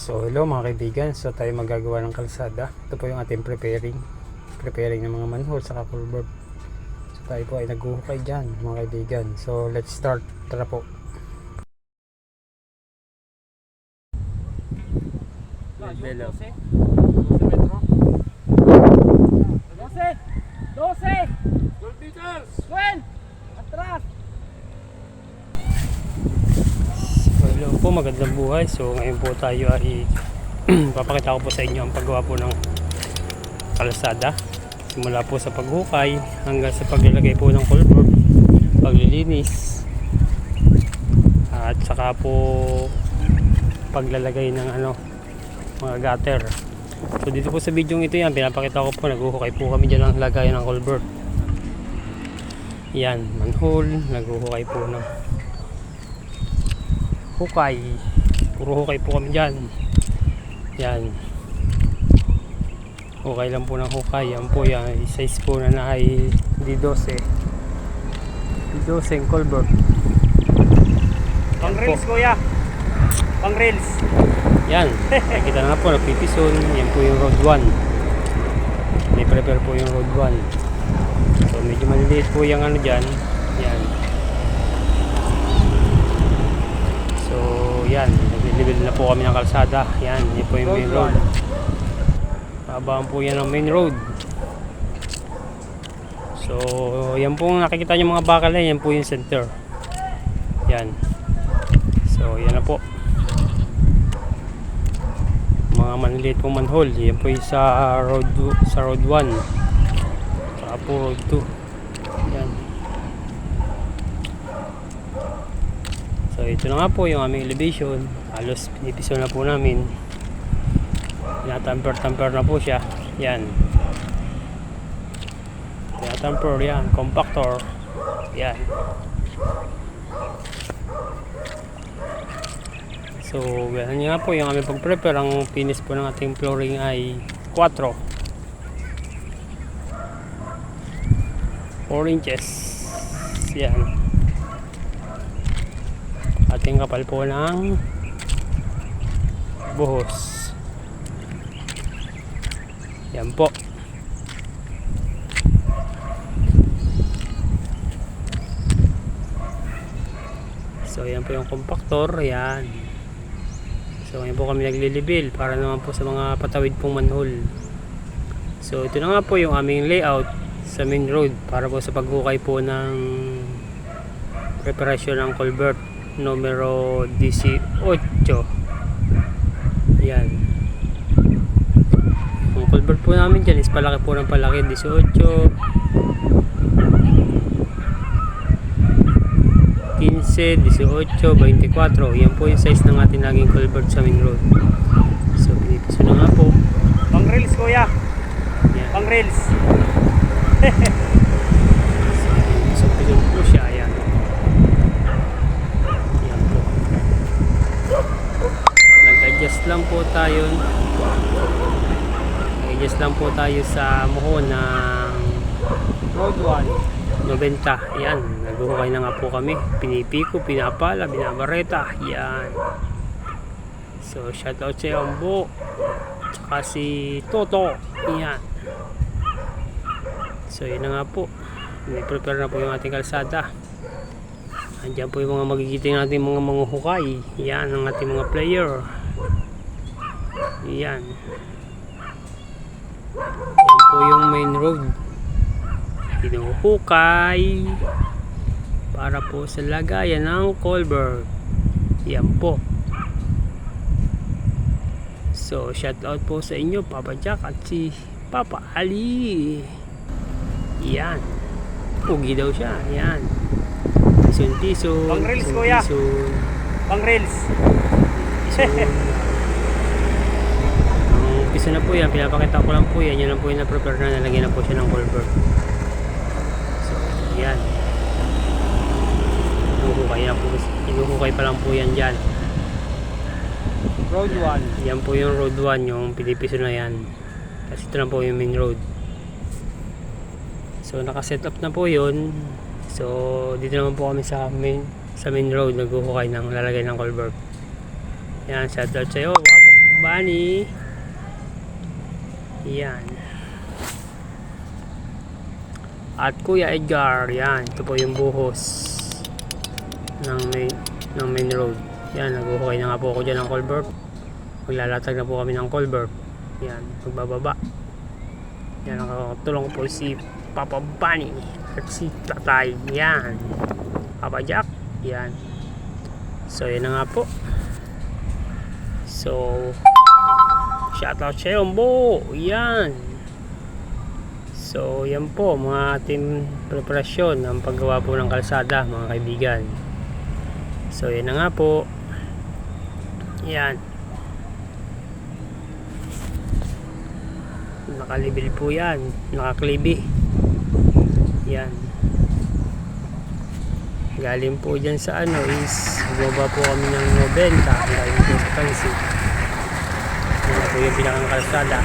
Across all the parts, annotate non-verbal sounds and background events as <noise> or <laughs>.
So hello mga kaibigan, so tayo magagawa ng kalsada. Ito po yung ating preparing. Preparing ng mga manhole sa culvert. So tayo po ay naghuhukay dyan mga kaibigan. So let's start. Tara po. 12 po, magandang buhay. So ngayon po tayo ay <clears throat> papakita ko po sa inyo ang paggawa po ng kalsada. Simula po sa paghukay hanggang sa paglalagay po ng culvert, paglilinis, at saka po paglalagay ng ano mga gutter. So dito po sa video ito yan, pinapakita ko po, naghuhukay po kami dyan ng lagayan ng culvert. Yan, manhole, naghuhukay po ng hukay. Puro hukay po kami dyan. Yan. Hukay lang po ng hukay. Yan po yan. Size po na na ay D12. D12 yung culvert. Pang reels, kuya! Pang reels! Yan. Nakikita na po, nagpipison. Yan po yung road 1. May prepare po yung road 1. So medyo maliliit po yung ano dyan. Yan. So yan. Nag-level na po kami ng kalsada. Yan. Yan po yung main road. Habaan po yan ng main road. So yan po nakikita nyo mga bakal na yan. Po yung center. Yan. So yan na po mga maniliit pong manhole yan po yung sa road sa road 1 saka po road 2 yan so ito na nga po yung aming elevation halos pinipiso na po namin tinatamper tamper na po siya yan tinatamper yan compactor yan So, ganun nga po yung aming pag-prepare. Ang finish po ng ating flooring ay 4. 4 inches. Yan. Ating kapal po ng buhos. Yan po. So, yan po yung compactor. Yan. So ngayon po kami naglilibil para naman po sa mga patawid pong manhole. So ito na nga po yung aming layout sa main road para po sa paghukay po ng preparasyon ng culvert numero 18. Yan. Ang culvert po namin dyan is palaki po ng palaki 18. 15, 18, 24. Yan po yung size ng ating naging culvert sa main road. So, pinipiso na nga po. Pang reels, kuya! Yan. Pang reels! <laughs> So, piso po siya. Ayan. Yan po. Nag-adjust lang po tayo. Nag-adjust lang po tayo sa muho ng road 1. 90. Yan. Naghuhukay na nga po kami. Pinipiko, pinapala, binabareta. Yan. So, shoutout sa iyo, Ambo. Tsaka si Toto. Yan. So, yun na nga po. May prepare na po yung ating kalsada. Andiyan po yung mga magigiting natin mga mga hukay. Yan ang ating mga player. Yan. Yan po yung main road. Hinuhukay para po sa lagayan ng culvert. Yan po. So, shout out po sa inyo, Papa Jack at si Papa Ali. Yan. Pugi daw siya. Yan. Tison, tison. Pang reels, tison, piso na po yan, pinapakita ko lang po yan. Yan lang po yung na-prepare na nalagyan na po siya ng culvert. So, yan. Inuhukay na po. Inuhukay pa lang po yan dyan. Road 1. Yan po yung road 1, yung pinipiso na yan. Kasi ito na po yung main road. So, nakaset up na po yun. So, dito naman po kami sa main sa main road naghuhukay ng lalagay ng culvert. Yan, shout out sa'yo. Wapo Bunny. Yan. At Kuya Edgar, yan. Ito po yung buhos ng main, ng main road. Yan, naghuhukay na nga po ako dyan ng culvert. Maglalatag na po kami ng culvert. Yan, magbababa. Yan, nakakatulong po si Papa Bunny at si Tatay. Yan. Papa Jack. Yan. So, yan na nga po. So, shoutout sa iyo, Bo. Yan. So, yan po, mga ating preparasyon ng paggawa po ng kalsada, mga kaibigan. So, yan na nga po. Yan. Nakalibil po yan. Nakaklibi. Yan. Galing po dyan sa ano is bumaba po kami ng 90 galing po sa Tansi. Po yung pinakang kalsada.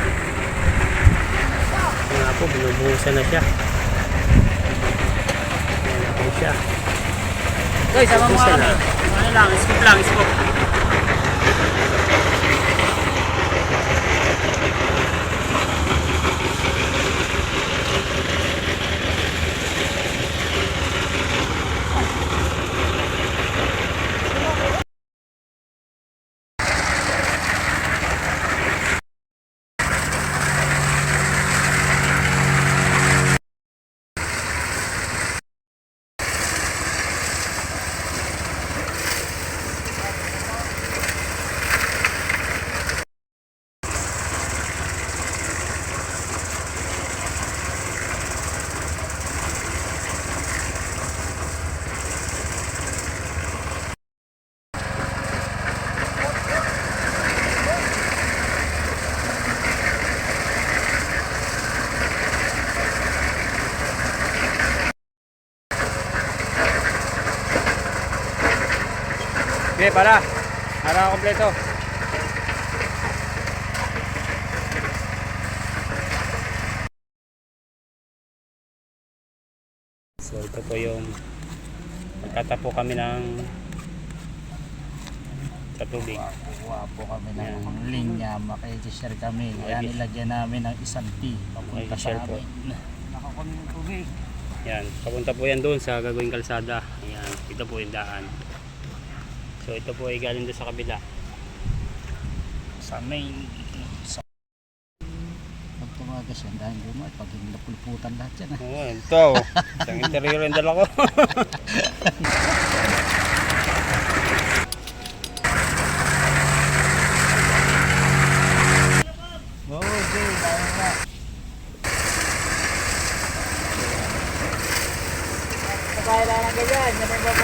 Yan nga po, binubuhusan na siya. Yan na po siya. Guys, sama mo kami. Ano lang, skip lang, skip. Okay, para. Para kompleto. So ito po yung magtatapo kami ng katubig. Kuha po kami ng Yan. linya, makikishare kami. Kaya Makikis- nilagyan namin ng isang T papunta sa Makikishare po. amin. Nakakunin ng tubig. Yan, papunta po yan doon sa gagawing kalsada. Ayan, ito po yung daan. So ito po ay galing doon sa kabila. Sa main. Sa... Pag tumagas yan, dahil gumay, pag hindi napulputan lahat yan. ah. Oo, ito. Isang interior yung dala ko. Kaya lang ng ganyan, yan ang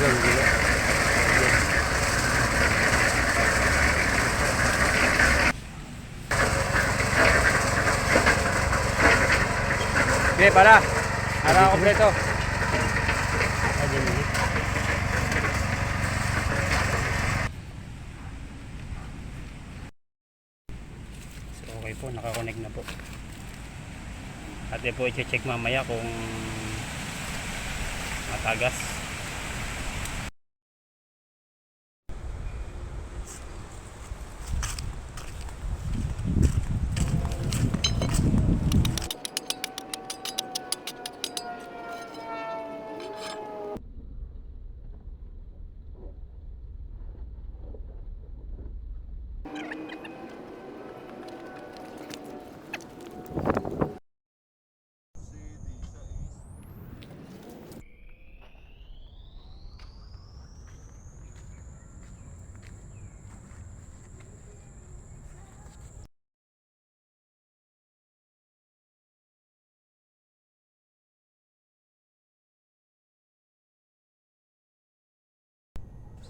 Okay, para. Para kompleto. So okay po, nakakonect na po. At po i-check mamaya kung matagas.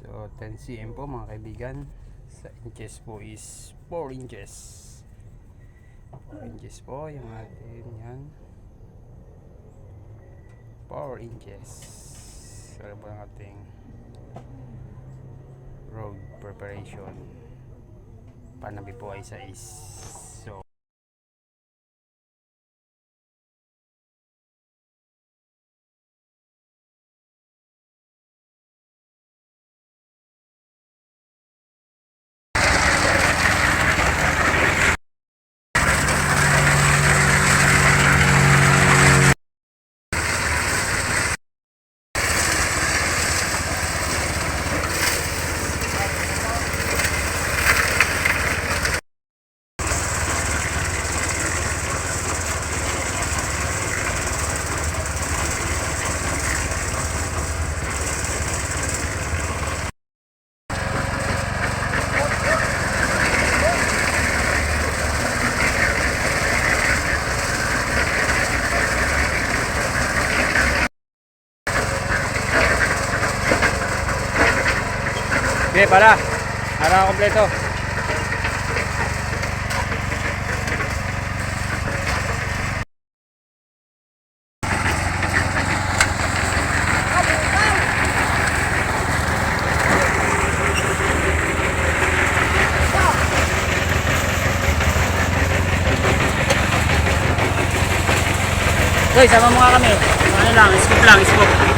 So 10 cm po mga kaibigan. Sa inches po is 4 inches. 4 inches po yung atin yan. 4 inches. Ano po ang ating road. preparation panabi po ay 6 Okay, para. Para kompleto. Guys, sama mo nga kami. Ano lang, scoop lang, scoop.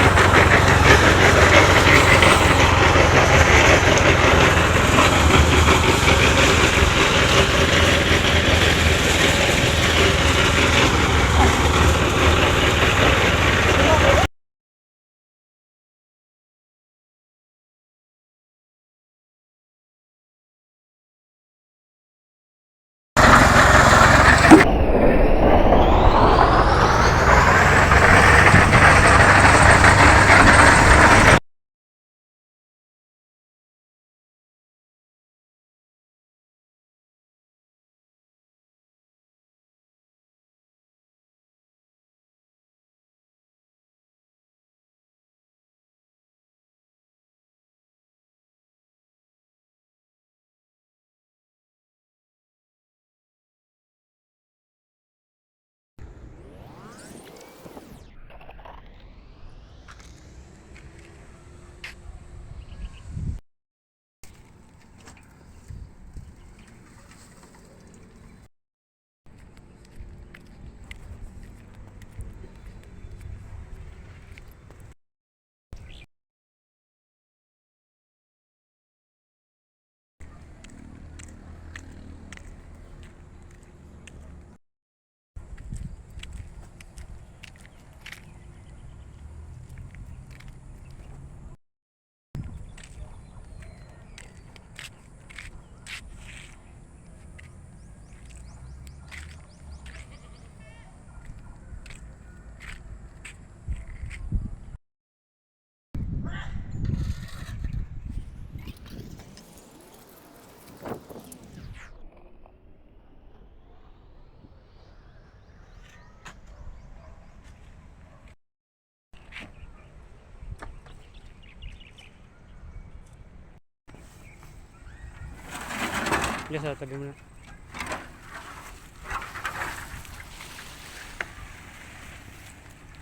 Yes sa tabi mo na.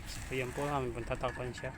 So yan po kami pong tatakpan siya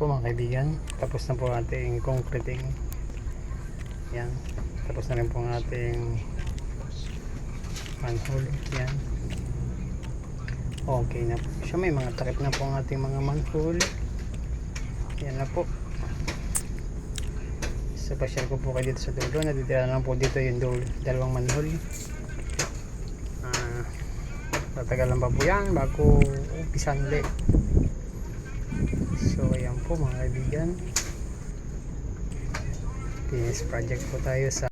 po mga kaibigan. Tapos na po ating concreting. Yan. Tapos na rin po ang ating manhole. Yan. Okay na po siya. May mga takip na po ang ating mga manhole. Yan na po. So pasyal ko po kayo dito sa dulo. Natitira lang po dito yung dulo, dalawang manhole. Ah, tatagalan pa po yan bago umpisan ulit. Po mga kaibigan. Finish project po tayo sa